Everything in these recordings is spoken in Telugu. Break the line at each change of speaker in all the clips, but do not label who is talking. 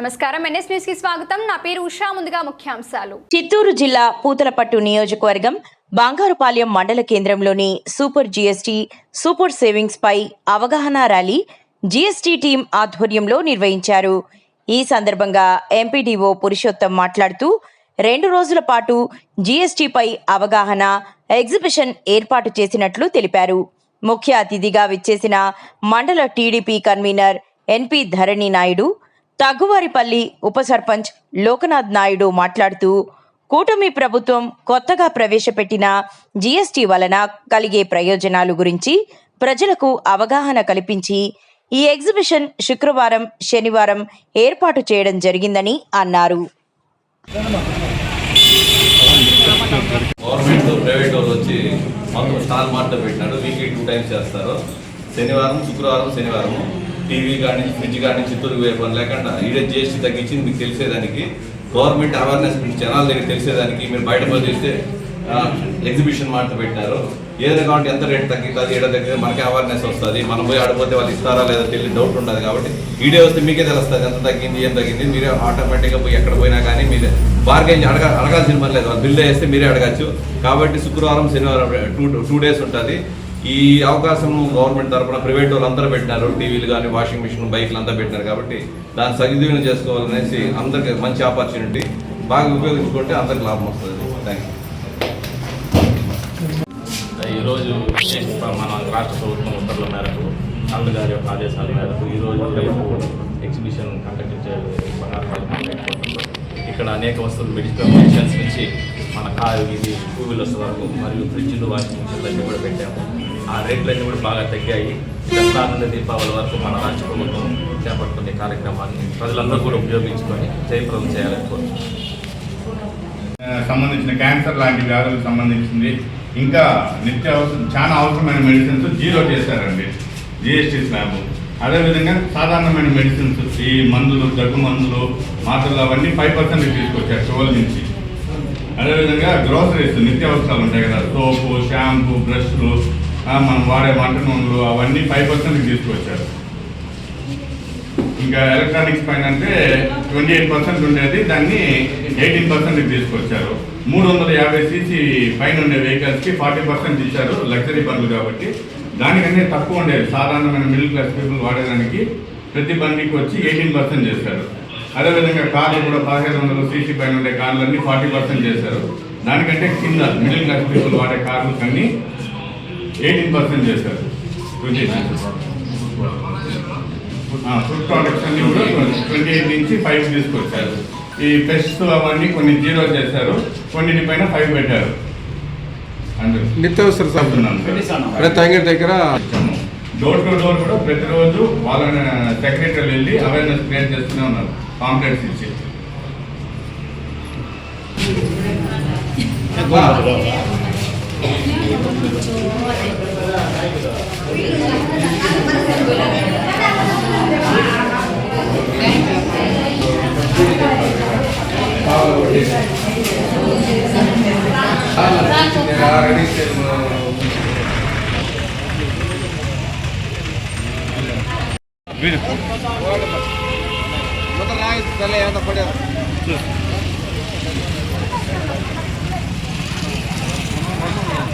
నమస్కారం. ఎన్ఎస్ న్యూస్కి స్వాగతం. నా పేరు ఉషా. ముందుగా ముఖ్యాంశాలు.
చిత్తూరు జిల్లా పూతలపట్టు నియోజకవర్గం బంగారుపాలెం మండల కేంద్రంలోని సూపర్ జీఎస్టీ సూపర్ సేవింగ్స్ పై అవగాహన ర్యాలీ జీఎస్టీ టీం ఆధ్వర్యంలో నిర్వహించారు. ఈ సందర్భంగా ఎంపీడీఓ పురుషోత్తం మాట్లాడుతూ రెండు రోజుల పాటు జీఎస్టీపై అవగాహన ఎగ్జిబిషన్ ఏర్పాటు చేసినట్లు తెలిపారు. ముఖ్య అతిథిగా విచ్చేసిన మండల TDP convener N P Dharani Naidu Thagguvaripalli ఉప సర్పంచ్ లోకనాథ్ నాయుడు మాట్లాడుతూ కూటమి ప్రభుత్వం కొత్తగా ప్రవేశపెట్టిన జీఎస్టీ వలన కలిగే ప్రయోజనాలు గురించి ప్రజలకు అవగాహన కల్పించి ఈ ఎగ్జిబిషన్ శుక్రవారం శనివారం ఏర్పాటు చేయడం జరిగిందని అన్నారు.
గవర్నమెంట్ ప్రైవేట్ వాళ్ళు వచ్చి మొత్తం స్టాల్ మార్ట్ పెట్టినాడు వీక్లీ టూ టైమ్స్ చేస్తారు. శనివారం శుక్రవారం శనివారం టీవీ కానీ ఫ్రిడ్జ్ కానీ చిత్తూరు పోయే పని లేకుండా ఈడే జిఎస్టీ తగ్గించింది మీకు తెలిసేదానికి. గవర్నమెంట్ అవేర్నెస్ మీకు జనాల దగ్గర తెలిసేదానికి మీరు బయట పోయి చేస్తే ఎగ్జిబిషన్ మాట పెట్టారు. ఏదైనా కాబట్టి ఎంత రేట్ తగ్గుతుంది ఏడ దగ్గర మనకి అవేర్నెస్ వస్తుంది. మనం పోయి ఆడిపోతే వాళ్ళు ఇస్తారా లేదా తెలియదు డౌట్ ఉండదు కాబట్టి ఈడే వస్తే మీకే తెలుస్తుంది ఎంత తగ్గింది ఏం తగ్గింది. మీరే ఆటోమేటిక్గా పోయి ఎక్కడ పోయినా కానీ మీరు బార్గెన్ అడగ అడగాల్సిన పని లేదు. వాళ్ళు బిల్ వేస్తే మీరే అడగచ్చు. కాబట్టి శుక్రవారం శనివారం టూ టూ డేస్ ఉంటుంది. ఈ అవకాశం గవర్నమెంట్ తరఫున ప్రైవేట్ వాళ్ళు అందరూ పెట్టినారు. టీవీలు కానీ వాషింగ్ మిషన్ బైక్లు అంతా పెట్టినారు కాబట్టి దాన్ని సద్వినియోగం చేసుకోవాలనేసి అందరికి మంచి ఆపర్చునిటీ బాగా ఉపయోగించుకుంటే అందరికి లాభం వస్తుంది. థ్యాంక్ యూ
ఈరోజు మన రాష్ట్ర ప్రభుత్వం ఉత్తర్వుల మేరకు చంద్ర గారి యొక్క ఆదేశాల మేరకు ఈరోజు రేపు ఎగ్జిబిషన్ కండక్ట్ చేయాలి ఇక్కడ అనేక వస్తువులు మెడికల్ మెడిషన్స్ నుంచి మన కారు ఇది టూ వీలర్స్ వరకు మరియు ఫ్రిడ్జ్లు వాషింగ్ మిషన్లు అన్నీ కూడా పెట్టాము. ఆ రేట్లన్నీ కూడా బాగా తగ్గాయి. దసరా నుండి దీపావళి వరకు మన రాష్ట్ర ప్రభుత్వం చేపట్టుకునే కార్యక్రమాన్ని ప్రజలందరూ కూడా ఉపయోగించుకొని జయప్రదం చేయాలని
సంబంధించిన క్యాన్సర్ లాంటి వ్యాధులకు సంబంధించింది. ఇంకా నిత్య అవసరం చాలా అవసరమైన మెడిసిన్స్ జీరో చేశారండి. జిఎస్టీ స్లాబ్ అదేవిధంగా సాధారణమైన మెడిసిన్స్ ఈ మందులు దగ్గు మందులు మాత్రలు అవన్నీ ఫైవ్ పర్సెంట్ తీసుకొచ్చారు ట్వెల్వ్ నుంచి. అదేవిధంగా గ్రోసరీస్ నిత్య అవసరాలు ఉంటాయి కదా. సోపు షాంపూ బ్రష్లు మనం వాడే వంట నూనెలు అవన్నీ ఫైవ్ పర్సెంట్కి తీసుకొచ్చారు ఇంకా ఎలక్ట్రానిక్స్ పైన అంటే ట్వంటీ ఎయిట్ పర్సెంట్ ఉండేది దాన్ని ఎయిటీన్ పర్సెంట్కి తీసుకొచ్చారు మూడు వందల యాభై సీసీ పైన ఉండే వెహికల్స్కి ఫార్టీ పర్సెంట్ ఇచ్చారు లగ్జరీ బండ్లు కాబట్టి. దానికన్నా తక్కువ ఉండేది. సాధారణమైన మిడిల్ క్లాస్ పీపుల్ వాడేదానికి ప్రతి బండికి వచ్చి ఎయిటీన్ పర్సెంట్ చేశారు. అదేవిధంగా కార్లు కూడా పదిహేను వందలు సీసీ పైన ఉండే కార్లన్నీ ఫార్టీ పర్సెంట్ చేశారు. దానికంటే కింద మిడిల్ క్లాస్ పీపుల్ వాడే కార్లు కానీ ఎయిటీన్ పర్సెంట్ చేశారు. ట్వంటీ ఫుడ్ ప్రోడక్ట్స్ అన్ని కూడా ట్వంటీ ఎయిట్ నుంచి ఫైవ్ తీసుకొచ్చారు. ఈ పెస్ట్ అవన్నీ కొన్ని జీరో చేశారు. కొన్నిటి పైన ఫైవ్ పెట్టారు.
నిత్యావసర. ప్రతి అంగడి దగ్గర.
డోర్ టు డోర్ కూడా ప్రతిరోజు వాళ్ళ సెక్రటరీలు వెళ్ళి అవేర్నెస్ క్రియేట్ చేస్తూనే ఉన్నారు. కాంప్లెక్స్ ఇచ్చి.
வீடு முதல் நாய்
தலையாத படையாது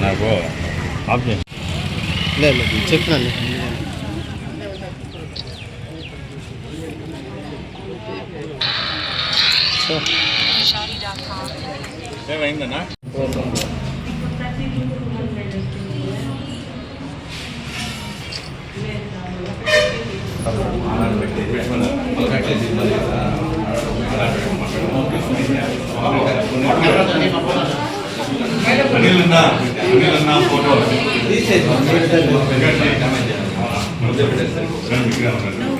నాకు చెప్పినాను
ఏమైందన్నా అనిల్ ఉందా అనిల్ అన్న ఫోటో
తీసేసి
రండి, ఇక్కడ ఉన్నారు.